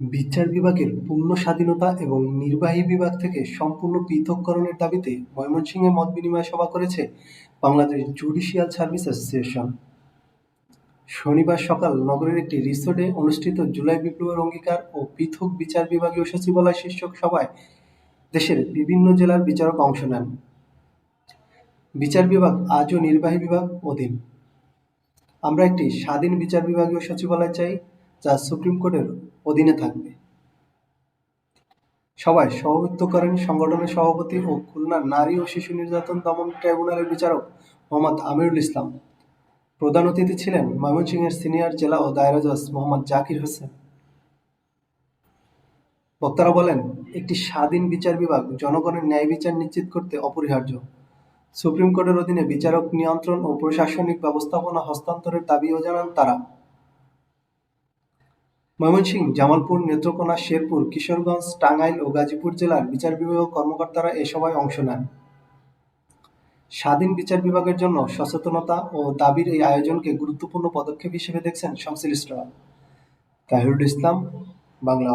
বিচার বিভাগের পূর্ণ স্বাধীনতা এবং নির্বাহী বিভাগ থেকে সম্পূর্ণ পৃথককরণের দাবিতে ময়মনসিংহে মতবিনিময় সভা করেছে বাংলাদেশ জুডিশিয়াল সার্ভিস অ্যাসোসিয়েশন। শনিবার সকাল নগরের একটি রিসোর্টে অনুষ্ঠিত জুলাই বিপ্লবের অঙ্গীকার ও পৃথক বিচার বিভাগীয় সচিবালয় শীর্ষক সভায় দেশের বিভিন্ন জেলার বিচারক অংশ নেন। বিচার বিভাগ আজও নির্বাহী বিভাগ অধীন। আমরা একটি স্বাধীন বিচার বিভাগীয় সচিবালয় চাই। যা সুপ্রিম কোর্টের অধীনে থাকবে। সভায় সভাপতিত্ব করেন সংগঠনের সভাপতি ও খুলনার নারী ও শিশু নির্যাতন দমন ট্রাইব্যুনালের বিচারক মোহাম্মদ আমিরুল ইসলাম। প্রধান অতিথি ছিলেন ময়মনসিংহের সিনিয়র জেলা ও দায়রা জজ মোহাম্মদ জাকির হোসেন। বক্তারা বলেন, একটি স্বাধীন বিচার বিভাগ জনগণের ন্যায় বিচার নিশ্চিত করতে অপরিহার্য। সুপ্রিম কোর্টের অধীনে বিচারক নিয়ন্ত্রণ ও প্রশাসনিক ব্যবস্থাপনা হস্তান্তরের দাবিও জানান তারা। ময়মনসিংহ, জামালপুর, নেত্রকোনা, শেরপুর, কিশোরগঞ্জ, টাঙ্গাইল ও গাজীপুর জেলার বিচার বিভাগীয় কর্মকর্তারা এ সভায় অংশ নেন। স্বাধীন বিচার বিভাগের জন্য সচেতনতা ও দাবির এই আয়োজনকে গুরুত্বপূর্ণ পদক্ষেপ হিসেবে দেখছেন সংশ্লিষ্টরা। তাহিরুল ইসলাম, বাংলা